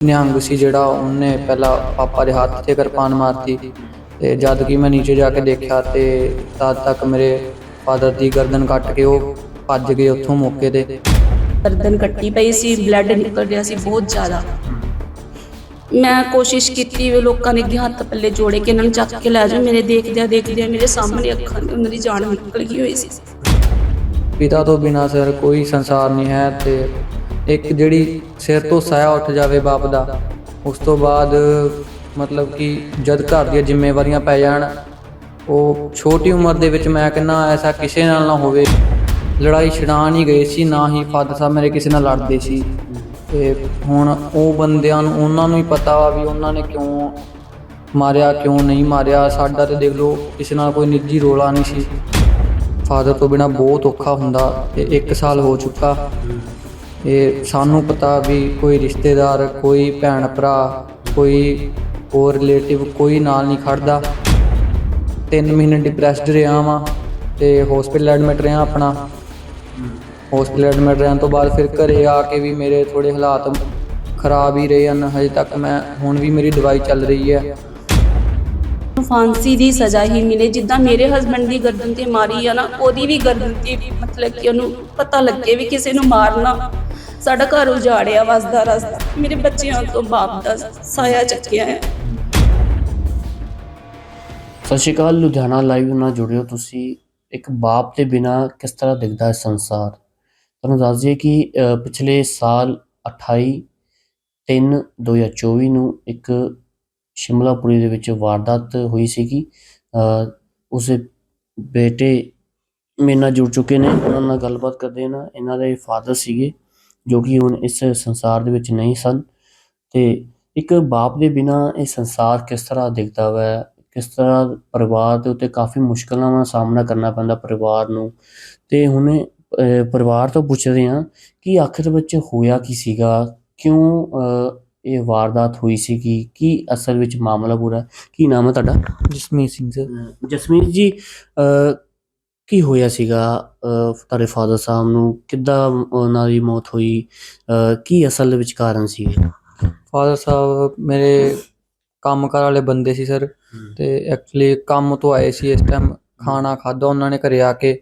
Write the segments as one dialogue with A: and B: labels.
A: ਨਿਹੰਗ ਸੀ ਜਿਹੜਾ ਉਹਨੇ ਪਹਿਲਾਂ ਪਾਪਾ ਦੇ ਹੱਥ ਤੇ ਕਿਰਪਾਨ ਮਾਰਤੀ ਤੇ ਜਦ ਕਿ ਮੈਂ ਨੀਚੇ ਜਾ ਕੇ ਦੇਖਿਆ ਤੇ ਤਦ ਤੱਕ ਮੇਰੇ ਫਾਦਰ ਦੀ ਗਰਦਨ ਕੱਟ ਕੇ ਉਹ ਭੱਜ ਗਏ ਉੱਥੋਂ ਮੌਕੇ ਤੇ।
B: ਗਰਦਨ ਕੱਟੀ ਪਈ ਸੀ ਬਲੱਡ ਨਿਕਲ ਰਿਹਾ ਸੀ ਬਹੁਤ ਜ਼ਿਆਦਾ। ਮੈਂ ਕੋਸ਼ਿਸ਼ ਕੀਤੀ ਵੀ ਲੋਕਾਂ ਨੇ ਅੱਗੇ ਹੱਥ ਪੱਲੇ ਜੋੜੇ ਕਿ ਇਹਨਾਂ ਨੂੰ ਚੱਕ ਕੇ ਲੈ ਜਾਓ ਮੇਰੇ ਦੇਖਦਿਆਂ ਦੇਖਦਿਆਂ ਮੇਰੇ ਸਾਹਮਣੇ ਅੱਖਾਂ ਦੇ ਉਹਨਾਂ ਦੀ ਜਾਨ ਨਿਕਲ ਗਈ ਹੋਈ ਸੀ।
A: ਪਿਤਾ ਤੋਂ ਬਿਨਾਂ ਸਰ ਕੋਈ ਸੰਸਾਰ ਨਹੀਂ ਹੈ ਤੇ ਇੱਕ ਜਿਹੜੀ ਸਿਰ ਤੋਂ ਸਾਇਆ ਉੱਠ ਜਾਵੇ ਬਾਪ ਦਾ, ਉਸ ਤੋਂ ਬਾਅਦ ਮਤਲਬ ਕਿ ਜਦ ਘਰ ਦੀਆਂ ਜ਼ਿੰਮੇਵਾਰੀਆਂ ਪੈ ਜਾਣ, ਉਹ ਛੋਟੀ ਉਮਰ ਦੇ ਵਿੱਚ ਮੈਂ ਕਹਿੰਦਾ ਐਸਾ ਕਿਸੇ ਨਾਲ ਨਾ ਹੋਵੇ। ਲੜਾਈ ਛਡਾਣ ਹੀ ਗਏ ਸੀ, ਨਾ ਹੀ ਫਾਦਰ ਸਾਹਿਬ ਮੇਰੇ ਕਿਸੇ ਨਾਲ ਲੜਦੇ ਸੀ। ਤੇ ਹੁਣ ਉਹ ਬੰਦਿਆਂ ਨੂੰ ਉਹਨਾਂ ਨੂੰ ਹੀ ਪਤਾ ਵਾ ਵੀ ਉਹਨਾਂ ਨੇ ਕਿਉਂ ਮਾਰਿਆ, ਕਿਉਂ ਨਹੀਂ ਮਾਰਿਆ। ਸਾਡਾ ਤੇ ਦੇਖ ਲਓ, ਕਿਸੇ ਨਾਲ ਕੋਈ ਨਿੱਜੀ ਰੋਲਾ ਨਹੀਂ ਸੀ। ਫਾਦਰ ਤੋਂ ਬਿਨਾ ਬਹੁਤ ਔਖਾ ਹੁੰਦਾ ਤੇ 1 ਸਾਲ ਹੋ ਚੁੱਕਾ। ਇਹ ਸਾਨੂੰ ਪਤਾ ਵੀ ਕੋਈ ਰਿਸ਼ਤੇਦਾਰ, ਕੋਈ ਭੈਣ ਭਰਾ, ਕੋਈ ਹੋਰ ਰਿਲੇਟਿਵ ਕੋਈ ਨਾਲ ਨਹੀਂ ਖੜਦਾ। 3 ਮਹੀਨੇ ਡਿਪਰੈਸਡ ਰਿਹਾ ਵਾਂ ਤੇ ਹਸਪੀਟਲ ਐਡਮਿਟ ਰਿਹਾ ਆਪਣਾ। ਹਸਪੀਟਲ ਐਡਮਿਟ ਰਹਿਣ ਤੋਂ ਬਾਅਦ ਫਿਰ ਘਰੇ ਆ ਕੇ ਵੀ ਮੇਰੇ ਥੋੜੇ ਹਾਲਾਤ ਖਰਾਬ ਹੀ ਰਹੇ ਹਨ। ਹਜੇ ਤੱਕ ਮੈਂ, ਹੁਣ ਵੀ ਮੇਰੀ ਦਵਾਈ ਚੱਲ ਰਹੀ ਹੈ।
B: ਫਾਂਸੀ ਦੀ ਸਜ਼ਾ ਹੀ ਮਿਲੇ, ਜਿੱਦਾਂ ਮੇਰੇ ਹਸਬੰਡ ਦੀ ਗਰਦਨ ਤੇ ਮਾਰੀ ਆ ਨਾ, ਉਹਦੀ ਵੀ ਗਰਦਨ ਤੇ ਮਤਲਬ ਕਿ ਉਹਨੂੰ ਪਤਾ ਲੱਗੇ ਵੀ ਕਿਸੇ ਨੂੰ ਮਾਰਨਾ ਸਾਡਾ ਘਰ ਉਜਾੜਿਆ ਵਸਦਾ ਰਸਦਾ ਮੇਰੇ ਬੱਚਿਆਂ ਤੋਂ ਬਾਪ ਦਾ ਸਾਇਆ ਚੱਕਿਆ ਹੈ।
C: ਸਤਿ ਸ਼੍ਰੀ ਅਕਾਲ ਲੁਧਿਆਣਾ ਲਾਈਵ ਨਾਲ ਜੁੜਿਓ ਤੁਸੀਂ। ਇੱਕ ਬਾਪ ਦੇ ਬਿਨਾ ਕਿਸ ਤਰ੍ਹਾਂ ਦਿਖਦਾ ਹੈ ਸੰਸਾਰ? ਤੁਹਾਨੂੰ ਦੱਸ ਦਈਏ ਕਿ ਪਿਛਲੇ ਸਾਲ 28 3 2024 ਨੂੰ ਇੱਕ ਸ਼ਿਮਲਾਪੁਰੀ ਦੇ ਵਿੱਚ ਵਾਰਦਾਤ ਹੋਈ ਸੀਗੀ। ਅ, ਉਸਦੇ ਬੇਟੇ ਮੇਰੇ ਨਾਲ ਜੁੜ ਚੁੱਕੇ ਨੇ। ਉਹਨਾਂ ਨਾਲ ਗੱਲਬਾਤ ਕਰਦੇ ਨਾ। ਇਹਨਾਂ ਦੇ ਫਾਦਰ ਸੀਗੇ। ਜੋ ਕਿ ਹੁਣ ਇਸ ਸੰਸਾਰ ਦੇ ਵਿੱਚ ਨਹੀਂ ਸਨ। ਤੇ ਇੱਕ ਬਾਪ ਦੇ ਬਿਨਾ ਇਹ ਸੰਸਾਰ ਕਿਸ ਤਰ੍ਹਾਂ ਦਿਖਦਾ ਵੈ? ਕਿਸ ਤਰ੍ਹਾਂ ਪਰਿਵਾਰ ਦੇ ਉੱਤੇ ਕਾਫੀ ਮੁਸ਼ਕਲਾਂ ਦਾ ਸਾਹਮਣਾ ਕਰਨਾ ਪੈਂਦਾ ਪਰਿਵਾਰ ਨੂੰ। ਤੇ ਹੁਣ ਪਰਿਵਾਰ ਤੋਂ ਪੁੱਛਦੇ ਹਾਂ ਕਿ ਆਖਿਰ ਵਿੱਚ ਹੋਇਆ ਕੀ ਸੀਗਾ? ਕਿਉਂ ਇਹ ਵਾਰਦਾਤ ਹੋਈ ਸੀਗੀ? ਕੀ ਅਸਲ ਵਿੱਚ ਮਾਮਲਾ ਪੂਰਾ? ਕੀ ਨਾਮ ਹੈ ਤੁਹਾਡਾ?
A: ਜਸਮੀਤ ਸਿੰਘ ਸਰ।
C: ਜਸਮੀਤ ਜੀ ਕੀ ਹੋਇਆ ਸੀਗਾ? ਤੁਹਾਡੇ ਫਾਦਰ ਸਾਹਿਬ ਨੂੰ ਕਿੱਦਾਂ ਉਹਨਾਂ ਦੀ ਮੌਤ ਹੋਈ? ਕੀ ਅਸਲ ਵਿੱਚ ਕਾਰਨ ਸੀਗੇ
A: ਫਾਦਰ ਸਾਹਿਬ ਮੇਰੇ ਕੰਮਕਾਰ ਵਾਲੇ ਬੰਦੇ ਸੀ ਸਰ ਤੇ ਐਕਚੁਅਲੀ ਕੰਮ ਤੋਂ ਆਏ ਸੀ ਇਸ ਟਾਈਮ ਖਾਣਾ ਖਾਦਾ ਉਹਨਾਂ ਨੇ ਘਰੇ ਆ ਕੇ।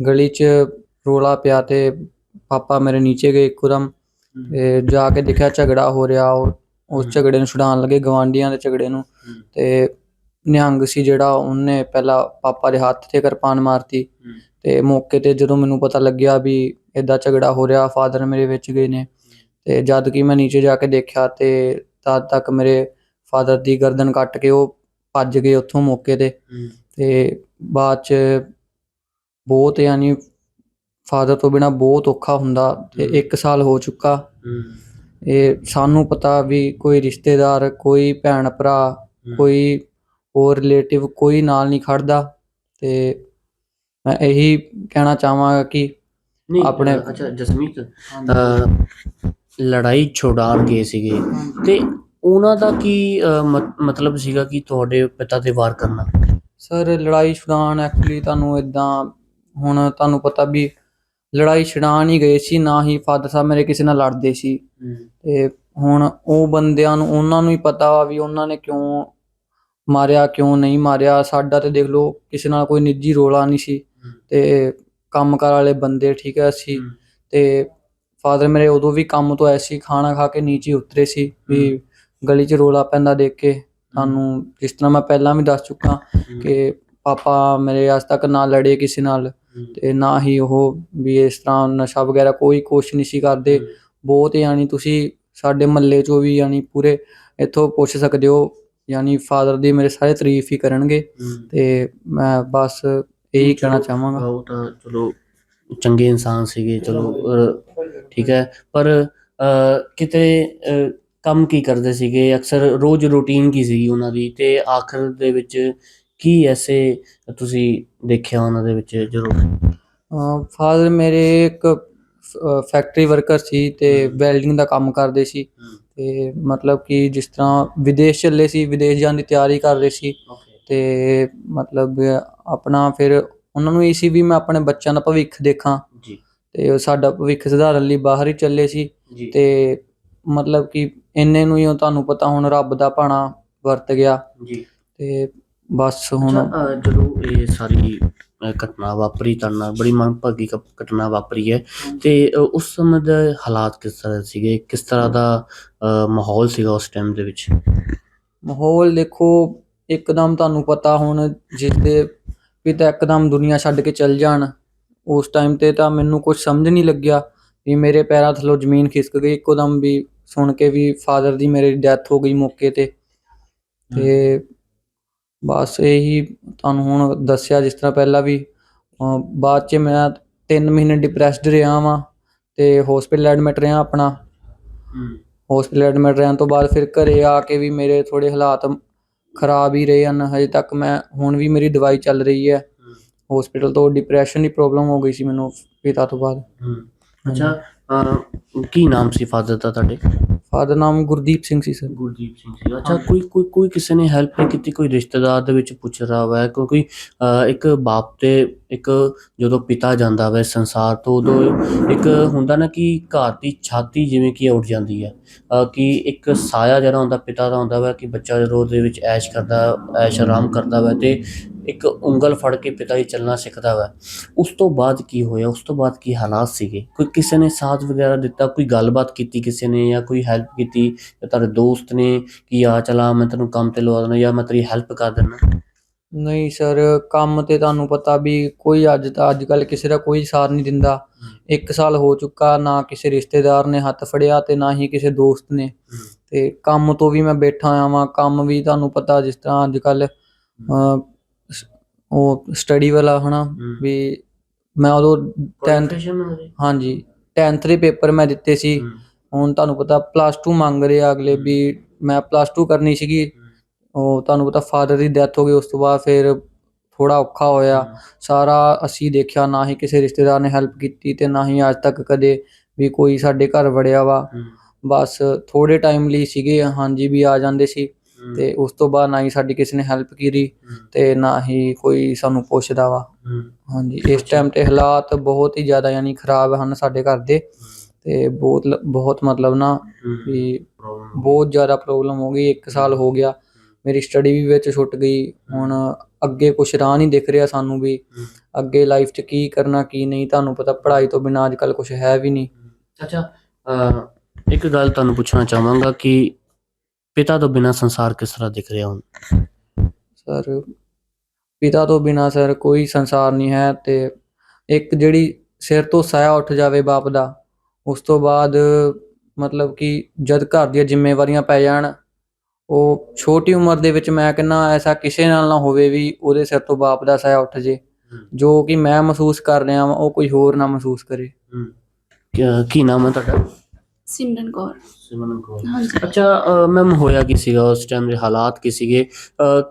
A: ਗਲੀ 'ਚ ਰੋਲਾ ਪਿਆ ਤੇ ਪਾਪਾ ਮੇਰੇ ਨੀਚੇ ਗਏ ਇੱਕਦਮ। ਤੇ ਜਾ ਕੇ ਦੇਖਿਆ ਝਗੜਾ ਹੋ ਰਿਹਾ ਉਹ ਉਸ ਝਗੜੇ ਨੂੰ ਛੁਡਾਉਣ ਲੱਗੇ ਗਵਾਂਡੀਆਂ ਦੇ ਝਗੜੇ ਨੂੰ। ਤੇ ਨਿਹੰਗ ਸੀ ਜਿਹੜਾ ਉਹਨੇ ਪਹਿਲਾਂ ਪਾਪਾ ਦੇ ਹੱਥ ਤੇ ਕਿਰਪਾਨ ਮਾਰਤੀ। ਤੇ ਮੌਕੇ ਤੇ ਜਦੋਂ ਮੈਨੂੰ ਪਤਾ ਲੱਗਿਆ ਵੀ ਇਦਾਂ ਝਗੜਾ ਹੋ ਰਿਹਾ ਫਾਦਰ ਮੇਰੇ ਵਿੱਚ ਗਏ ਨੇ। ਤੇ ਜਦ ਕਿ ਮੈਂ ਨੀਚੇ ਜਾ ਕੇ ਦੇਖਿਆ ਤੇ ਤਦ ਤੱਕ ਮੇਰੇ ਫਾਦਰ ਦੀ ਗਰਦਨ ਕੱਟ ਕੇ ਉਹ ਭੱਜ ਗਏ ਉੱਥੋਂ ਮੌਕੇ ਤੇ। ਤੇ ਬਾਅਦ ਚ ਬਹੁਤ ਯਾਨੀ ਫਾਦਰ ਤੋਂ ਬਿਨਾ ਬਹੁਤ ਔਖਾ ਹੁੰਦਾ ਤੇ 1 ਸਾਲ ਹੋ ਚੁੱਕਾ। ਇਹ ਸਾਨੂੰ ਪਤਾ ਵੀ ਕੋਈ ਰਿਸ਼ਤੇਦਾਰ ਕੋਈ ਭੈਣ ਭਰਾ ਕੋਈ ਹੋਰ ਰਿਲੇਟਿਵ ਕੋਈ ਨਾਲ ਨਹੀਂ ਖੜਦਾ ਤੇ ਮੈਂ ਇਹੀ ਕਹਿਣਾ ਚਾਹਾਂਗਾ ਕਿ
C: ਨਹੀਂ
A: ਆਪਣੇ-
C: ਆਪਣੇ ਅੱਛਾ ਜਸਮੀਤ ਅਹ, ਲੜਾਈ ਛੁਡਾਉਣ ਗਏ ਸੀਗੇ ਤੇ ਉਹਨਾਂ ਦਾ ਕੀ ਅਹ, ਮਤ- ਮਤਲਬ ਸੀਗਾ ਕਿ ਤੁਹਾਡੇ ਪਿਤਾ ਤੇ ਵਾਰ ਕਰਨਾ?
A: ਸਰ ਲੜਾਈ ਛੁਡਾਉਣ ਐਕਚੁਅਲੀ ਤੁਹਾਨੂੰ ਇਦਾਂ ਹੁਣ ਤੁਹਾਨੂੰ ਪਤਾ ਵੀ ਲੜਾਈ ਛੁਡਾਉਣ ਹੀ ਗਏ ਸੀ ਨਾ ਹੀ ਫਾਦਰ ਸਾਹਿਬ ਮੇਰੇ ਕਿਸੇ ਨਾਲ ਲੜਦੇ ਸੀ। ਤੇ ਹੁਣ ਉਹ ਬੰਦਿਆਂ ਨੂੰ ਉਹਨਾਂ ਨੂੰ ਹੀ ਪਤਾ ਵਾ ਵੀ ਉਹਨਾਂ ਨੇ ਕਿਉਂ ਮਾਰਿਆ ਕਿਉਂ ਨਹੀਂ ਮਾਰਿਆ? ਸਾਡਾ ਤੇ ਦੇਖ ਲਓ ਕਿਸੇ ਨਾਲ ਕੋਈ ਨਿੱਜੀ ਰੋਲਾ ਨਹੀਂ ਸੀ। ਤੇ ਕੰਮਕਾਰ ਵਾਲੇ ਬੰਦੇ ਠੀਕ ਹੈ ਸੀ। ਤੇ ਫਾਦਰ ਮੇਰੇ ਉਦੋਂ ਵੀ ਕੰਮ ਤੋਂ ਆਏ ਸੀ ਖਾਣਾ ਖਾ ਕੇ ਨੀਚੇ ਉਤਰੇ ਸੀ ਵੀ ਗਲੀ 'ਚ ਰੋਲਾ ਪੈਂਦਾ ਦੇਖ ਕੇ। ਤੁਹਾਨੂੰ ਜਿਸ ਤਰ੍ਹਾਂ ਮੈਂ ਪਹਿਲਾਂ ਵੀ ਦੱਸ ਚੁੱਕਾ ਕਿ ਪਾਪਾ ਮੇਰੇ ਅੱਜ ਤੱਕ ਨਾ ਲੜੇ ਕਿਸੇ ਨਾਲ ਤੇ ਨਾ ਹੀ ਉਹ ਵੀ ਇਸ ਤਰ੍ਹਾਂ ਨਸ਼ਾ ਵਗੈਰਾ ਕੋਈ ਕੋਸ਼ਿਸ਼ ਨਹੀਂ ਸੀ ਕਰਦੇ। ਬਹੁਤ ਯਾਨੀ ਤੁਸੀਂ ਸਾਡੇ ਮਹੱਲੇ 'ਚੋਂ ਵੀ ਯਾਨੀ ਪੂਰੇ ਇੱਥੋਂ ਪੁੱਛ ਸਕਦੇ ਹੋ ਯਾਨੀ ਫਾਦਰ ਦੀ ਮੇਰੇ ਸਾਰੇ ਤਾਰੀਫ ਹੀ ਕਰਨਗੇ ਤੇ ਮੈਂ ਬਸ ਇਹੀ ਕਹਿਣਾ ਚਾਹਾਂਗਾ।
C: ਉਹ ਤਾਂ ਚਲੋ ਚੰਗੇ ਇਨਸਾਨ ਸੀਗੇ ਚਲੋ ਅਹ, ਠੀਕ ਹੈ। ਪਰ ਅਹ, ਕਿਤੇ ਅਹ, ਕੰਮ ਕੀ ਕਰਦੇ ਸੀਗੇ? ਅਕਸਰ ਰੋਜ਼ ਰੂਟੀਨ ਕੀ ਸੀਗੀ ਉਹਨਾਂ ਦੀ? ਤੇ ਆਖਰ ਦੇ ਵਿੱਚ ਕੀ ਐਸੇ ਤੁਸੀਂ ਦੇਖਿਆ ਉਹਨਾਂ ਦੇ ਵਿੱਚ ਜ਼ਰੂਰ
A: ਫਾਦਰ ਮੇਰੇ ਇੱਕ ਫੈਕਟਰੀ ਵਰਕਰ ਸੀ ਤੇ ਵੈਲਡਿੰਗ ਦਾ ਕੰਮ ਕਰਦੇ ਸੀ। ਤੇ ਮਤਲਬ ਕਿ ਜਿਸ ਤਰ੍ਹਾਂ ਵਿਦੇਸ਼ ਚੱਲੇ ਸੀ ਵਿਦੇਸ਼ ਜਾਣ ਦੀ ਤਿਆਰੀ ਕਰ ਰਹੇ ਸੀ ਤੇ ਮਤਲਬ ਆਪਣਾ ਫਿਰ ਉਹਨਾਂ ਨੂੰ ਇਹ ਸੀ ਵੀ ਮੈਂ ਆਪਣੇ ਬੱਚਿਆਂ ਦਾ ਭਵਿੱਖ ਦੇਖਾਂ
C: ਜੀ।
A: ਤੇ ਉਹ ਸਾਡਾ ਭਵਿੱਖ ਸੁਧਾਰਨ ਲਈ ਬਾਹਰ ਹੀ ਚੱਲੇ ਸੀ ਤੇ ਮਤਲਬ ਕਿ ਇੰਨੇ ਨੂੰ ਹੀ ਉਹ ਤੁਹਾਨੂੰ ਪਤਾ ਹੁਣ ਰੱਬ ਦਾ ਭਾਣਾ ਵਰਤ ਗਿਆ
C: ਜੀ।
A: ਤੇ ਬਸ ਹੁਣ
C: ਜਦੋਂ ਇਹ ਸਾਰੀ ਘਟਨਾ ਵਾਪਰੀ ਤੁਹਾਡੇ ਨਾਲ ਬੜੀ ਮੰਦਭਾਗੀ ਘ- ਘਟਨਾ ਵਾਪਰੀ ਹੈ। ਤੇ ਅ, ਉਸ ਸਮੇਂ ਦੇ ਹਾਲਾਤ ਕਿਸ ਤਰ੍ਹਾਂ ਸੀਗੇ? ਕਿਸ ਤਰ੍ਹਾਂ ਦਾ ਅ, ਮਾਹੌਲ ਸੀਗਾ ਉਸ ਟਾਈਮ ਦੇ ਵਿੱਚ?
A: ਮਾਹੌਲ ਦੇਖੋ ਇੱਕਦਮ ਤੁਹਾਨੂੰ ਪਤਾ ਹੁਣ ਜਿਸ ਪਿਤਾ ਇੱਕਦਮ ਦੁਨੀਆ ਛੱਡ ਕੇ ਚੱਲ ਜਾਣ ਉਸ ਟਾਈਮ ਤੇ ਤਾਂ ਮੈਨੂੰ ਕੁਝ ਸਮਝ ਨਹੀਂ ਲੱਗਿਆ ਵੀ ਮੇਰੇ ਪੈਰਾਂ ਥੱਲੋਂ ਜ਼ਮੀਨ ਖਿਸਕ ਗਈ। ਇੱਕੋਦਮ ਵੀ ਸੁਣ ਕੇ ਵੀ ਫਾਦਰ ਦੀ ਮੇਰੇ ਡੈਥ ਹੋ ਗਈ ਮੌਕੇ ਤੇ। ਤੇ ਬਸ ਇਹੀ ਤੁਹਾਨੂੰ ਹੁਣ ਦੱਸਿਆ ਜਿਸ ਤਰ੍ਹਾਂ ਪਹਿਲਾਂ ਵੀ ਬਾਅਦ ਚ ਮੈਂ 3 ਮਹੀਨੇ ਡਿਪਰੈਸਡ ਰਿਹਾ ਵਾਂ ਤੇ ਹਸਪੀਟਲ ਐਡਮਿਟ ਰਿਹਾ ਆਪਣਾ। ਹਸਪੀਟਲ ਐਡਮਿਟ ਰਹਿਣ ਤੋਂ ਬਾਅਦ ਫਿਰ ਘਰੇ ਆ ਕੇ ਵੀ ਮੇਰੇ ਥੋੜੇ ਹਾਲਾਤ ਖਰਾਬ ਹੀ ਰਹੇ ਹਨ। ਹਜੇ ਤੱਕ ਮੈਂ ਹੁਣ ਵੀ ਮੇਰੀ ਦਵਾਈ ਚੱਲ ਰਹੀ ਹੈ। ਹਸਪੀਟਲ ਤੋਂ ਡਿਪਰੈਸ਼ਨ ਦੀ ਪ੍ਰੋਬਲਮ ਹੋ ਗਈ ਸੀ ਮੈਨੂੰ ਪਿਤਾ ਤੋਂ ਬਾਅਦ।
C: ਅੱਛਾ ਕੀ ਨਾਮ ਸੀ ਫਾਦਰ ਦਾ ਤੁਹਾਡੇ?
A: ਫਾਦਰ ਨਾਮ ਗੁਰਦੀਪ ਸਿੰਘ ਸੀ ਸਰ।
C: ਗੁਰਦੀਪ ਸਿੰਘ ਸੀ ਅੱਛਾ ਕੋਈ ਕੋਈ ਕੋਈ ਕਿਸੇ ਨੇ ਹੈਲਪ ਨਹੀਂ ਕੀਤੀ ਕੋਈ ਰਿਸ਼ਤੇਦਾਰ ਦੇ ਵਿੱਚ ਪੁੱਛ ਰਿਹਾ ਹੋਇਆ ਕਿਉਂਕਿ ਅ, ਇੱਕ ਬਾਪ ਤੇ ਇੱਕ ਜਦੋਂ ਪਿਤਾ ਜਾਂਦਾ ਵਾ ਸੰਸਾਰ ਤੋਂ ਉਦੋਂ ਇੱਕ ਹੁੰਦਾ ਨਾ ਕਿ ਘਰ ਦੀ ਛਾਤੀ ਜਿਵੇਂ ਕਿ ਉੱਡ ਜਾਂਦੀ ਹੈ ਅਹ ਕਿ ਇੱਕ ਸਾਇਆ ਜਿਹੜਾ ਹੁੰਦਾ ਪਿਤਾ ਦਾ ਹੁੰਦਾ ਵਾ ਕਿ ਬੱਚਾ ਜਦੋਂ ਉਹਦੇ ਵਿੱਚ ਐਸ਼ ਕਰਦਾ ਐਸ਼ ਆਰਾਮ ਕਰਦਾ ਵਾ ਤੇ ਇੱਕ ਉਂਗਲ ਫੜ ਕੇ ਪਿਤਾ ਹੀ ਚੱਲਣਾ ਸਿੱਖਦਾ ਵਾ। ਉਸ ਤੋਂ ਬਾਅਦ ਕੀ ਹੋਇਆ? ਉਸ ਤੋਂ ਬਾਅਦ ਕੀ ਹਾਲਾਤ ਸੀਗੇ? ਕੋਈ ਕਿਸੇ ਨੇ ਸਾਥ ਵਗੈਰਾ ਦਿੱਤਾ? ਕੋਈ ਗੱਲਬਾਤ ਕੀਤੀ ਕਿਸੇ ਨੇ ਜਾਂ ਕੋਈ ਹੈਲਪ ਕੀਤੀ? ਜਾਂ ਤੁਹਾਡੇ ਦੋਸਤ ਨੇ ਕਿ ਆ ਚਲਾ ਮੈਂ ਤੈਨੂੰ ਕੰਮ ਤੇ ਲਵਾ ਦੇਣਾ ਜਾਂ ਮੈਂ ਤੇਰੀ ਹੈਲਪ ਕਰ ਦੇਣਾ
A: ਨਹੀਂ ਸਰ ਕੰਮ ਤੇ ਤੁਹਾਨੂੰ ਪਤਾ ਵੀ ਕੋਈ ਅੱਜ ਤਾਂ ਅੱਜ ਕੱਲ ਕਿਸੇ ਦਾ ਕੋਈ ਸਾਥ ਨਹੀਂ ਦਿੰਦਾ। ਇੱਕ ਸਾਲ ਹੋ ਚੁੱਕਾ ਨਾ ਕਿਸੇ ਰਿਸ਼ਤੇਦਾਰ ਨੇ ਹੱਥ ਫੜਿਆ ਤੇ ਨਾ ਹੀ ਕਿਸੇ ਦੋਸਤ ਨੇ। ਤੇ ਕੰਮ ਤੋਂ ਵੀ ਮੈਂ ਬੈਠਾ ਆਇਆ ਵਾਂ ਕੰਮ ਵੀ ਤੁਹਾਨੂੰ ਪਤਾ ਜਿਸ ਤਰ੍ਹਾਂ ਅੱਜ ਕੱਲ ਉਹ ਸਟੱਡੀ ਵਾਲਾ ਹਨਾ ਵੀ ਮੈਂ ਉਦੋਂ 10th ਹਾਂਜੀ 10th ਦੇ ਪੇਪਰ ਮੈਂ ਦਿੱਤੇ ਸੀ। ਹੁਣ ਤੁਹਾਨੂੰ ਪਤਾ ਪਲੱਸ 2 ਮੰਗ ਰਹੇ ਆ ਅਗਲੇ ਵੀ ਮੈਂ ਪਲੱਸ 2 ਕਰਨੀ ਸੀਗੀ। ਉਹ ਤੁਹਾਨੂੰ ਪਤਾ ਫਾਦਰ ਦੀ ਡੈਥ ਹੋ ਗਈ ਉਸ ਤੋਂ ਬਾਅਦ ਫਿਰ ਥੋੜਾ ਔਖਾ ਹੋਇਆ। ਸਾਰਾ ਅਸੀਂ ਦੇਖਿਆ ਨਾ ਹੀ ਕਿਸੇ ਰਿਸ਼ਤੇਦਾਰ ਨੇ ਹੈਲਪ ਕੀਤੀ ਤੇ ਨਾ ਹੀ ਅੱਜ ਤੱਕ ਕਦੇ ਵੀ ਕੋਈ ਸਾਡੇ ਘਰ ਵੜਿਆ ਵਾ। ਬਸ ਥੋੜੇ ਟਾਈਮ ਲਈ ਸੀਗੇ ਹਾਂਜੀ ਵੀ ਆ ਜਾਂਦੇ ਸੀ। ਤੇ ਉਸ ਤੋਂ ਬਾਅਦ ਨਾ ਹੀ ਸਾਡੀ ਕਿਸੇ ਨੇ ਹੈਲਪ ਕੀਤੀ ਤੇ ਨਾ ਹੀ ਕੋਈ ਸਾਨੂੰ ਪੁੱਛਦਾ ਵਾ। ਹਾਂਜੀ ਇਸ ਟਾਈਮ ਤੇ ਹਾਲਾਤ ਬਹੁਤ ਹੀ ਜ਼ਿਆਦਾ ਯਾਨੀ ਖਰਾਬ ਹਨ ਸਾਡੇ ਘਰ ਦੇ। ਤੇ ਬਹੁਤ ਬਹੁਤ ਮਤਲਬ ਨਾ ਵੀ ਬਹੁਤ ਜ਼ਿਆਦਾ ਪ੍ਰੋਬਲਮ ਹੋ ਗਈ 1 ਸਾਲ ਹੋ ਗਿਆ। ਮੇਰੀ ਸਟੱਡੀ ਵੀ ਵਿੱਚ ਛੁੱਟ ਗਈ। ਹੁਣ ਅੱਗੇ ਕੁਛ ਰਾਹ ਨਹੀਂ ਦਿਖ ਰਿਹਾ ਸਾਨੂੰ ਵੀ ਅੱਗੇ ਲਾਈਫ 'ਚ ਕੀ ਕਰਨਾ ਕੀ ਨਹੀਂ ਤੁਹਾਨੂੰ ਪਤਾ ਪੜ੍ਹਾਈ ਤੋਂ ਬਿਨਾਂ ਅੱਜ ਕੱਲ ਕੁਝ ਹੈ ਵੀ ਨਹੀਂ।
C: ਅੱਛਾ ਇੱਕ ਗੱਲ ਤੁਹਾਨੂੰ ਪੁੱਛਣਾ ਚਾਹਾਂਗਾ ਕਿ ਪਿਤਾ ਤੋਂ ਬਿਨਾ ਸੰਸਾਰ ਕਿਸ ਤਰ੍ਹਾਂ ਦਿਖ ਰਿਹਾ ਹੁਣ?
A: ਸਰ ਪਿਤਾ ਤੋਂ ਬਿਨਾਂ ਸਰ ਕੋਈ ਸੰਸਾਰ ਨਹੀਂ ਹੈ ਤੇ ਇੱਕ ਜਿਹੜੀ ਸਿਰ ਤੋਂ ਸਾਇਆ ਉੱਠ ਜਾਵੇ ਬਾਪ ਦਾ ਉਸ ਤੋਂ ਬਾਅਦ ਮਤਲਬ ਕਿ ਜਦ ਘਰ ਦੀਆਂ ਜ਼ਿੰਮੇਵਾਰੀਆਂ ਪੈ ਜਾਣ ਉਹ ਛੋਟੀ ਉਮਰ ਦੇ ਵਿੱਚ ਮੈਂ ਕਹਿੰਦਾ ਐਸਾ ਕਿਸੇ ਨਾਲ ਨਾ ਹੋਵੇ ਵੀ ਉਹਦੇ ਸਿਰ ਤੋਂ ਬਾਪ ਦਾ ਸਾਇਆ ਉੱਠ ਜੇ। ਜੋ ਕਿ ਮੈਂ ਮਹਿਸੂਸ ਕਰ ਰਿਹਾ ਹਾਂ ਉਹ ਕੋਈ ਹੋਰ ਨਾ ਮਹਿਸੂਸ ਕਰੇ।
C: ਕੀ- ਕੀ ਨਾਮ ਹੈ ਤੁਹਾਡਾ?
B: ਸਿਮਰਨ ਕੌਰ।
C: ਸਿਮਰਨ ਕੌਰ।
B: ਹਾਂਜੀ।
C: ਅੱਛਾ ਮੈਮ ਹੋਇਆ ਕੀ ਸੀਗਾ? ਉਸ ਟਾਈਮ ਦੇ ਹਾਲਾਤ ਕੀ ਸੀਗੇ?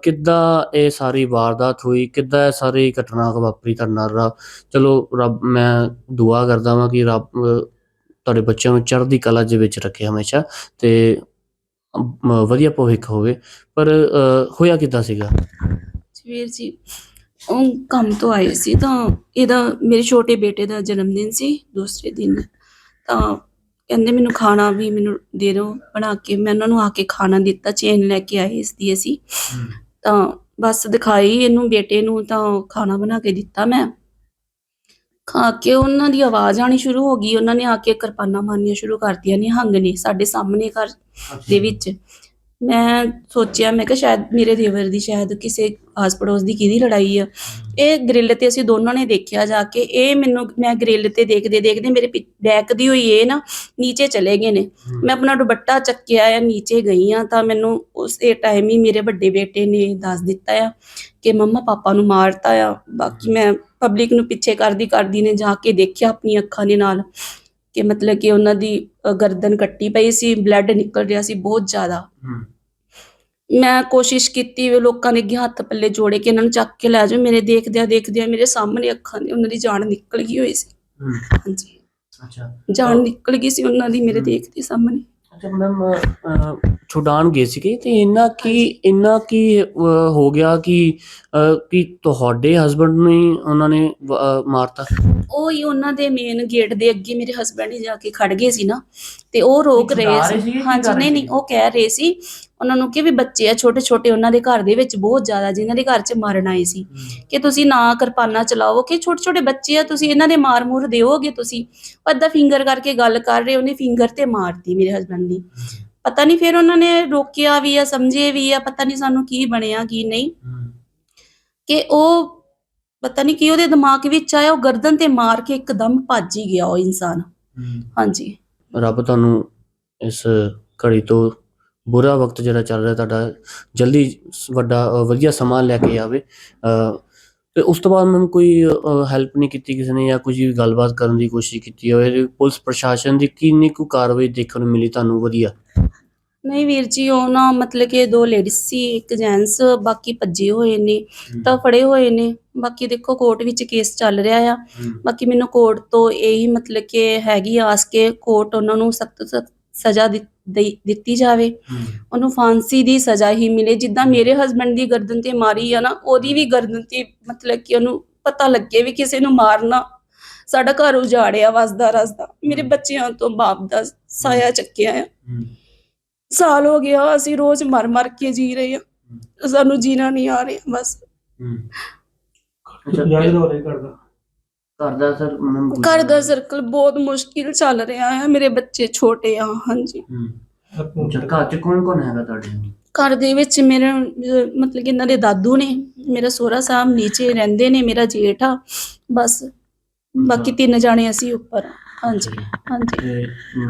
C: ਕਿੱਦਾਂ ਇਹ ਸਾਰੀ ਵਾਰਦਾਤ ਹੋਈ? ਕਿੱਦਾਂ ਇਹ ਸਾਰੀ ਘਟਨਾ ਵਾਪਰੀ ਤੁਹਾਡੇ ਨਾਲ? ਰੱਬ ਚਲੋ ਰੱਬ ਮੈਂ ਦੁਆ ਕਰਦਾ ਹਾਂ ਕਿ ਰੱਬ ਤੁਹਾਡੇ ਬੱਚਿਆਂ ਨੂੰ ਚੜ੍ਹਦੀ ਕਲਾ ਦੇ ਵਿੱਚ ਰੱਖੇ ਹਮੇਸ਼ਾ ਤੇ ਅਮ, ਵਧੀਆ ਭਵਿੱਖ ਹੋਵੇ। ਪਰ ਹੋਇਆ ਕਿੱਦਾਂ ਸੀਗਾ?
B: ਵੀਰ ਜੀ ਉਹ ਕੰਮ ਤੋਂ ਆਏ ਸੀ ਤਾਂ ਇਹਦਾ ਮੇਰੇ ਛੋਟੇ ਬੇਟੇ ਦਾ ਜਨਮ ਦਿਨ ਸੀ ਦੂਸਰੇ ਦਿਨ। ਤਾਂ ਕਹਿੰਦੇ ਮੈਨੂੰ ਖਾਣਾ ਵੀ ਮੈਨੂੰ ਦੇ ਦਿਓ ਬਣਾ ਕੇ ਮੈਂ ਉਹਨਾਂ ਨੂੰ ਆ ਕੇ ਖਾਣਾ ਦਿੱਤਾ ਚੇਨ ਲੈ ਕੇ ਆਏ ਇਸ ਦੀ ਅਸੀਂ। ਤਾਂ ਬਸ ਦਿਖਾਈ ਇਹਨੂੰ ਬੇਟੇ ਨੂੰ ਤਾਂ ਖਾਣਾ ਬਣਾ ਕੇ ਦਿੱਤਾ ਮੈਂ। ਖਾ ਕੇ ਉਹਨਾਂ ਦੀ ਆਵਾਜ਼ ਆਣੀ ਸ਼ੁਰੂ ਹੋ ਗਈ ਉਹਨਾਂ ਨੇ ਆ ਕੇ ਕਿਰਪਾਨਾਂ ਮਾਰਨੀਆਂ ਸ਼ੁਰੂ ਕਰਤੀਆਂ ਨਿਹੰਗ ਨੇ ਸਾਡੇ ਸਾਹਮਣੇ ਘਰ ਦੇ ਵਿੱਚ। ਮੈਂ ਸੋਚਿਆ ਮੈਂ ਕਿਹਾ ਸ਼ਾਇਦ ਮੇਰੇ ਦੇਵਰ ਦੀ ਸ਼ਾਇਦ ਕਿਸੇ ਆਸ ਪੜੋਸ ਦੀ ਕਿਹਦੀ ਲੜਾਈ ਆ। ਇਹ ਗ੍ਰਿਲ ਤੇ ਅਸੀਂ ਦੋਨਾਂ ਨੇ ਦੇਖਿਆ ਜਾ ਕੇ ਇਹ ਮੈਨੂੰ ਮੈਂ ਗ੍ਰਿਲ ਤੇ ਦੇਖਦੇ ਦੇਖਦੇ ਮੇਰੇ ਬੈਕ ਦੀ ਹੋਈ ਇਹ ਨਾ ਨੀਚੇ ਚਲੇ ਗਏ ਨੇ। ਮੈਂ ਆਪਣਾ ਦੁਪੱਟਾ ਚੱਕਿਆ ਆ ਨੀਚੇ ਗਈ ਆ ਤਾਂ ਮੈਨੂੰ ਉਸੇ ਟਾਈਮ ਹੀ ਮੇਰੇ ਵੱਡੇ ਬੇਟੇ ਨੇ ਦੱਸ ਦਿੱਤਾ ਆ ਕਿ ਮੰਮਾ ਪਾਪਾ ਨੂੰ ਮਾਰਤਾ ਆ। ਬਾਕੀ ਮੈਂ ਪਬਲਿਕ ਨੂੰ ਪਿੱਛੇ ਕਰਦੀ ਕਰਦੀ ਨੇ ਜਾ ਕੇ ਦੇਖਿਆ ਆਪਣੀ ਅੱਖਾਂ ਦੇ ਨਾਲ। ਕਿ ਮਤਲਬ ਕਿ ਉਹਨਾਂ ਦੀ ਅ, ਗਰਦਨ ਕੱਟੀ ਪਈ ਸੀ ਬਲੱਡ ਨਿਕਲ ਰਿਹਾ ਸੀ ਬਹੁਤ ਜ਼ਿਆਦਾ। ਮੈਂ ਕੋਸ਼ਿਸ਼ ਕੀਤੀ ਵੀ ਲੋਕਾਂ ਨੇ ਅੱਗੇ ਹੱਥ ਪੱਲੇ ਜੋੜੇ ਕਿ ਇਹਨਾਂ ਨੂੰ ਚੱਕ ਕੇ ਲੈ ਜਾਓ। ਮੇਰੇ ਦੇਖਦਿਆਂ ਦੇਖਦਿਆਂ ਮੇਰੇ ਸਾਹਮਣੇ ਅੱਖਾਂ ਦੇ ਉਹਨਾਂ ਦੀ ਜਾਨ ਨਿਕਲ ਗਈ ਹੋਈ ਸੀ। ਹਾਂਜੀ।
C: ਅੱਛਾ।
B: ਜਾਨ ਨਿਕਲ ਗਈ ਸੀ ਉਹਨਾਂ ਦੀ ਮੇਰੇ ਦੇਖਦੇ ਸਾਹਮਣੇ।
C: ਅੱਛਾ ਮੈਮ ਛੁਡਾਣ ਗਏ ਸੀਗੇ ਤੇ ਇੰਨਾ ਕੀ ਇੰਨਾ ਕੀ ਹੋ ਗਿਆ ਕਿ ਕਿ ਤੁਹਾਡੇ ਹਸਬੰਡ ਨੂੰ ਹੀ ਉਹਨਾਂ ਨੇ ਮਾਰਤਾ
B: ਉਹ ਹੀ ਉਹਨਾਂ ਦੇ ਮੇਨ ਗੇਟ ਦੇ ਅੱਗੇ ਮੇਰੇ ਹਸਬੰਡ ਹੀ ਜਾ ਕੇ ਖੜ ਗਏ ਸੀ ਨਾ ਤੇ ਉਹ ਰੋਕ ਰਹੇ ਸੀ
C: ਕਿ
B: ਹਾਂਜੀ
C: ਰਹੇ
B: ਨਹੀਂ ਨਹੀਂ? ਉਹ ਕਹਿ ਰਹੇ ਸੀ ਉਹਨਾਂ ਨੂੰ ਕਿ ਵੀ ਬੱਚੇ ਆ ਛੋਟੇ ਛੋਟੇ ਉਹਨਾਂ ਦੇ ਘਰ ਦੇ ਵਿੱਚ ਬਹੁਤ ਜ਼ਿਆਦਾ ਜਿਨ੍ਹਾਂ ਦੇ ਘਰ 'ਚ ਮਾਰਨ ਆਏ ਸੀ। ਕਿ ਤੁਸੀਂ ਨਾ ਕਿਰਪਾਨਾਂ ਚਲਾਓ ਕਿ ਛੋਟੇ ਛੋਟੇ ਬੱਚੇ ਆ ਤੁਸੀਂ ਇਹਨਾਂ ਦੇ ਮਾਰ ਮੂਰ ਦਿਓਗੇ ਤੁਸੀਂ। ਏਦਾਂ ਫਿੰਗਰ ਕਰਕੇ ਗੱਲ ਕਰ ਰਹੇ ਉਹਨੇ ਫਿੰਗਰ ਤੇ ਮਾਰਤੀ ਮੇਰੇ ਹਸਬੰਡ ਦੀ। ਪਤਾ ਨਹੀਂ ਫਿਰ ਉਹਨਾਂ ਨੇ ਰੋਕਿਆ ਵੀ ਆ ਸਮਝੇ ਵੀ ਆ ਪਤਾ ਨਹੀਂ ਸਾਨੂੰ ਕੀ ਬਣਿਆ ਕੀ ਨਹੀਂ। ਕਿ ਉਹ ਪਤਾ ਨਹੀਂ ਕੀ ਉਹਦੇ ਦਿਮਾਗ ਵਿੱਚ ਆਇਆ ਉਹ ਗਰਦਨ ਤੇ ਮਾਰ ਕੇ ਇੱਕਦਮ ਭੱਜ ਹੀ ਗਿਆ ਉਹ ਇਨਸਾਨ। ਹਾਂਜੀ।
C: ਰੱਬ ਤੁਹਾਨੂੰ ਇਸ ਘੜੀ ਤੋਂ ਬੁਰਾ ਵਕਤ ਜਿਹੜਾ ਚੱਲ ਰਿਹਾ ਤੁਹਾਡਾ ਜਲਦੀ ਵੱਡਾ ਵਧੀਆ ਸਮਾਂ ਲੈ ਕੇ ਆਵੇ। ਤੇ ਉਸ ਤੋਂ ਬਾਅਦ ਮੈਨੂੰ ਕੋਈ ਹੈਲਪ ਨਹੀਂ ਕੀਤੀ ਕਿਸੇ ਨੇ ਜਾਂ ਕੁਝ ਵੀ ਗੱਲਬਾਤ ਕਰਨ ਦੀ ਕੋਸ਼ਿਸ਼ ਕੀਤੀ ਹੋਵੇ ਪੁਲਿਸ ਪ੍ਰਸ਼ਾਸਨ ਦੀ ਕਿੰਨੀ ਕੁ ਕਾਰਵਾਈ ਦੇਖਣ ਨੂੰ ਮਿਲੀ ਤੁਹਾਨੂੰ ਵਧੀਆ?
B: ਨਹੀਂ ਵੀਰ ਜੀ ਉਹ ਨਾ ਮਤਲਬ ਕਿ ਦੋ ਲੇਡੀਜ਼ ਸੀ ਇੱਕ ਜੈਂਟਸ ਬਾਕੀ ਭੱਜੇ ਹੋਏ ਨੇ ਤਾਂ ਫੜੇ ਹੋਏ ਨੇ। ਬਾਕੀ ਦੇਖੋ ਕੋਰਟ ਵਿੱਚ ਕੇਸ ਚੱਲ ਰਿਹਾ ਆ। ਬਾਕੀ ਮੈਨੂੰ ਕੋਰਟ ਤੋਂ ਇਹੀ ਮਤਲਬ ਕਿ ਹੈਗੀ ਆਸ ਕਿ ਕੋਰਟ ਉਹਨਾਂ ਨੂੰ ਸਖਤ ਸਜ਼ਾ ਦਿੱਤੀ ਜਾਵੇ। ਉਹਨੂੰ ਫਾਂਸੀ ਦੀ ਸਜ਼ਾ ਹੀ ਮਿਲੇ। ਜਿੱਦਾਂ ਮੇਰੇ ਹਸਬੰਡ ਦੀ ਗਰਦਨ ਤੇ ਮਾਰੀ ਆ ਨਾ ਉਹਦੀ ਵੀ ਗਰਦਨ ਤੇ ਮਤਲਬ ਕਿ ਉਹਨੂੰ ਪਤਾ ਲੱਗੇ ਵੀ ਕਿਸੇ ਨੂੰ ਮਾਰਨਾ। ਸਾਡਾ ਘਰ ਉਜਾੜਿਆ ਵਸਦਾ ਰਸਦਾ। ਮੇਰੇ ਬੱਚਿਆਂ ਤੋਂ ਬਾਪ ਦਾ ਸਾਇਆ ਚੱਕਿਆ ਆ। ਸਾਲ ਹੋ ਗਿਆ ਅਸੀਂ ਰੋਜ਼ ਮਰ ਮਰ ਕੇ ਜੀ ਰਹੇ ਹਾਂ। ਸਾਨੂੰ ਜੀਣਾ ਨਹੀਂ ਆ ਰਿਹਾ ਬਸ।
C: ਘਰ ਸਰ
B: ਘਰ ਦਾ ਸਰਕਲ ਬਹੁਤ ਮੁਸ਼ਕਿਲ ਚੱਲ ਰਿਹਾ ਹੈ ਮੇਰੇ ਬੱਚੇ ਛੋਟੇ ਆ ਹਾਂਜੀ।
C: ਘਰ ਚ ਕੌਣ ਕੌਣ ਹੈਗਾ ਤੁਹਾਡੇ
B: ਘਰ ਦੇ ਵਿੱਚ ਮੇਰੇ ਅਹ, ਮਤਲਬ ਕਿ ਇਹਨਾਂ ਦੇ ਦਾਦੂ ਨੇ ਮੇਰਾ ਸੋਹਰਾ ਸਾਹਿਬ ਨੀਚੇ ਰਹਿੰਦੇ ਨੇ ਮੇਰਾ ਜੇਠ ਆ ਬਸ ਬਾਕੀ ਤਿੰਨ ਜਾਣੇ ਅਸੀਂ ਉੱਪਰ ਹਾਂਜੀ ਹਾਂਜੀ।
C: ਤੇ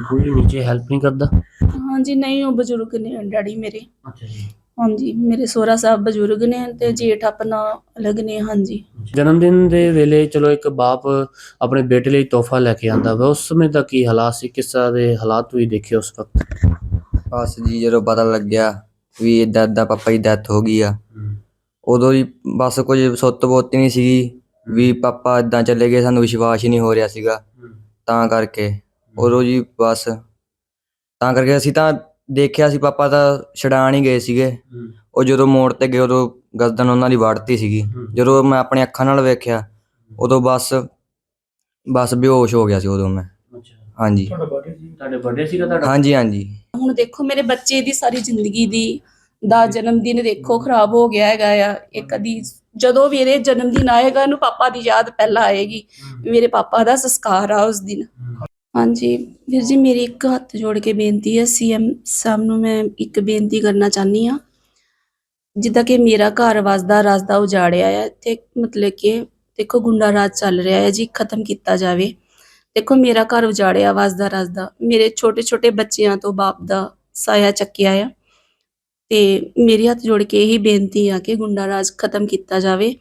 C: ਕੋਈ ਨੀਚੇ ਹੈਲਪ ਨਹੀਂ ਕਰਦਾ?
B: ਹਾਂਜੀ ਨਹੀਂ ਉਹ ਬਜ਼ੁਰਗ ਨੇ ਡੈਡੀ ਮੇਰੇ।
C: ਅੱਛਾ ਜੀ।
B: ਹਾਂਜੀ ਮੇਰੇ ਸੋਹਰਾ ਸਾਹਿਬ ਬਜ਼ੁਰਗ ਨੇ ਤੇ ਜੇਠ ਆਪਣਾ ਅਲੱਗ ਨੇ ਹਾਂਜੀ।
C: ਜਨਮ ਦਿਨ ਦੇ ਵੇਲੇ ਚਲੋ ਇੱਕ ਬਾਪ ਆਪਣੇ ਬੇਟੇ ਲਈ ਤੋਹਫਾ ਲੈ ਕੇ ਆਂਦਾ ਵਾ ਉਸ ਸਮੇਂ ਦਾ ਕੀ ਹਾਲਾਤ ਸੀ ਕਿਸ ਤਰ੍ਹਾਂ ਦੇ ਹਾਲਾਤ ਤੁਸੀਂ ਦੇਖੇ ਉਸ ਵਕਤ?
D: ਬਸ ਜੀ ਜਦੋਂ ਪਤਾ ਲੱਗਿਆ ਵੀ ਏਦਾਂ ਏਦਾਂ ਪਾਪਾ ਦੀ ਡੈਥ ਹੋ ਗਈ ਆ ਉਦੋਂ ਹੀ ਬਸ ਕੁਝ ਸੁੱਤ ਬੋਤੀ ਨਹੀਂ ਸੀਗੀ ਵੀ ਪਾਪਾ ਇਦਾਂ ਚਲੇ ਗਏ ਸਾਨੂੰ ਵਿਸ਼ਵਾਸ ਹੀ ਨਹੀਂ ਹੋ ਰਿਹਾ ਸੀਗਾ। ਤਾਂ ਕਰਕੇ ਉਦੋਂ ਜੀ ਬਸ ਤਾਂ ਕਰਕੇ ਅਸੀਂ ਤਾਂ ਦੇਖਿਆ ਸੀ ਪਾਪਾ ਤਾਂ ਛਡਾਣ ਹੀ ਗਏ ਸੀਗੇ। ਉਹ ਜਦੋਂ ਮੋੜ ਤੇ ਗਏ ਉਦੋਂ ਗਰਦਨ ਉਹਨਾਂ ਦੀ ਵੜਤੀ ਸੀਗੀ। ਜਦੋਂ ਮੈਂ ਆਪਣੇ ਅੱਖਾਂ ਨਾਲ ਵੇਖਿਆ ਉਦੋਂ ਬਸ ਬਸ ਬੇਹੋਸ਼ ਹੋ ਗਿਆ ਸੀ ਉਦੋਂ ਮੈਂ।
C: ਅੱਛਾ।
D: ਹਾਂਜੀ।
C: ਤੁਹਾਡੇ ਬਰਥਡੇ ਸੀਗਾ ਤੁਹਾਡਾ?
D: ਹਾਂਜੀ ਹਾਂਜੀ।
B: ਹੁਣ ਦੇਖੋ ਮੇਰੇ ਬੱਚੇ ਦੀ ਸਾਰੀ ਜ਼ਿੰਦਗੀ ਦੀ ਦਾ ਜਨਮ ਦਿਨ ਦੇਖੋ ਖਰਾਬ ਹੋ ਗਿਆ ਹੈਗਾ ਆ। ਇਹ ਕਦੀ ਜਦੋਂ ਮੇਰੇ ਜਨਮ ਦਿਨ ਆਏਗਾ ਇਹਨੂੰ ਪਾਪਾ ਦੀ ਯਾਦ ਪਹਿਲਾਂ ਆਏਗੀ। ਮੇਰੇ ਪਾਪਾ ਦਾ ਸੰਸਕਾਰ ਆ ਉਸ ਦਿਨ। ਹਾਂਜੀ, ਵੀਰ ਜੀ, ਮੇਰੀ ਇੱਕ ਹੱਥ ਜੋੜ ਕੇ ਬੇਨਤੀ ਹੈ, ਸੀਐਮ ਸਾਹਿਬ ਨੂੰ ਮੈਂ ਇੱਕ ਬੇਨਤੀ ਕਰਨਾ ਚਾਹਨੀ ਆ ਜਿੱਦਾਂ ਕਿ ਮੇਰਾ ਘਰ ਵਸਦਾ, ਰਸਦਾ ਉਜਾੜਿਆ ਹੈ, ਤੇ ਮਤਲਬ ਕਿ ਦੇਖੋ ਗੁੰਡਾ ਰਾਜ ਚੱਲ ਰਿਹਾ ਹੈ ਜੀ, ਖਤਮ ਕੀਤਾ ਜਾਵੇ। ਦੇਖੋ, ਮੇਰਾ ਘਰ ਉਜਾੜਿਆ, ਵਸਦਾ, ਰਸਦਾ, ਮੇਰੇ ਛੋਟੇ ਛੋਟੇ ਬੱਚਿਆਂ ਤੋਂ ਬਾਪ ਦਾ ਸਾਇਆ ਚੱਕਿਆ ਆ। ਤੇ ਮੇਰੀ ਹੱਥ ਜੋੜ ਕੇ ਇਹੀ ਬੇਨਤੀ ਆ ਕਿ ਗੁੰਡਾ ਰਾਜ ਖਤਮ ਕੀਤਾ ਜਾਵੇ,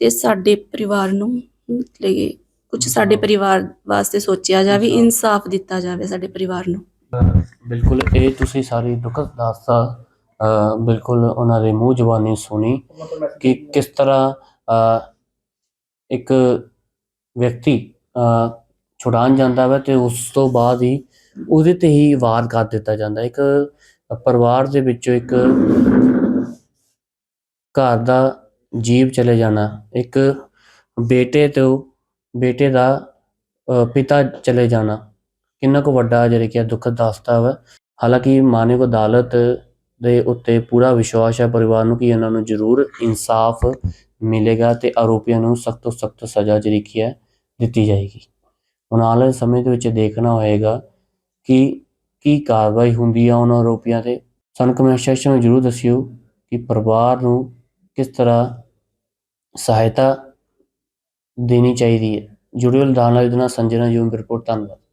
B: ਤੇ ਸਾਡੇ ਪਰਿਵਾਰ ਨੂੰ ਮਤਲਬ ਕਿ ਕੁਝ ਸਾਡੇ ਪਰਿਵਾਰ ਵਾਸਤੇ ਸੋਚਿਆ ਜਾਵੇ ਇਨਸਾਫ ਦਿੱਤਾ ਜਾਵੇ ਸਾਡੇ ਪਰਿਵਾਰ ਨੂੰ।
C: ਬਿਲਕੁਲ ਇਹ ਤੁਸੀਂ ਸਾਰੀ ਦੁਖਦ ਦਾਸਤਾ ਬਿਲਕੁਲ ਉਹਨਾਂ ਦੇ ਮੂੰਹ ਜ਼ਬਾਨੀ ਸੁਣੀ ਕਿ ਕਿਸ ਤਰ੍ਹਾਂ ਇੱਕ ਵਿਅਕਤੀ ਛੁਡਾਉਣ ਜਾਂਦਾ ਵਾ ਤੇ ਉਸ ਤੋਂ ਬਾਅਦ ਹੀ ਉਹਦੇ ਤੇ ਹੀ ਵਾਰ ਕਰ ਦਿੱਤਾ ਜਾਂਦਾ। ਇੱਕ ਪਰਿਵਾਰ ਦੇ ਵਿੱਚੋਂ ਇੱਕ ਘਰ ਦਾ ਜੀਵ ਚਲੇ ਜਾਣਾ ਇੱਕ ਬੇਟੇ ਤੋਂ ਬੇਟੇ ਦਾ ਪਿਤਾ ਚਲੇ ਜਾਣਾ। ਕਿੰਨਾ ਕੁ ਵੱਡਾ ਜਿਹੜੇ ਕਿ ਦੁੱਖ ਦਾਸਤਾ ਵਾ। ਹਾਲਾਂਕਿ ਮਾਨਿਕ ਅਦਾਲਤ ਦੇ ਉੱਤੇ ਪੂਰਾ ਵਿਸ਼ਵਾਸ ਹੈ, ਪਰਿਵਾਰ ਨੂੰ ਕਿ ਇਹਨਾਂ ਨੂੰ ਜ਼ਰੂਰ ਇਨਸਾਫ ਮਿਲੇਗਾ ਤੇ ਆਰੋਪੀਆਂ ਨੂੰ ਸਖਤ ਤੋਂ ਸਖਤ ਸਜ਼ਾ ਜਿਹੜੀ ਕੀ ਹੈ, ਦਿੱਤੀ ਜਾਏਗੀ। ਹੁਣ ਆਉਣ ਵਾਲੇ ਸਮੇਂ ਦੇ ਵਿੱਚ ਦੇਖਣਾ ਹੋਏਗਾ ਕਿ ਕੀ ਕਾਰਵਾਈ ਹੁੰਦੀ ਆ ਉਹਨਾਂ ਆਰੋਪੀਆਂ ਤੇ। ਸਾਨੂੰ ਕਮੈਂਟ ਸੈਕਸ਼ਨ ਵਿੱਚ ਜ਼ਰੂਰ ਦੱਸਿਓ ਕਿ ਪਰਿਵਾਰ ਨੂੰ ਕਿਸ ਤਰ੍ਹਾਂ ਸਹਾਇਤਾ ਦੇਣੀ ਚਾਹੀਦੀ ਹੈ। ਜੁੜਿਓ ਲੁਧਿਆਣਾ ਦੇ ਨਾਲ। ਸੰਜਨਾ ਜੀ ਰਿਪੋਰਟ ਧੰਨਵਾਦ।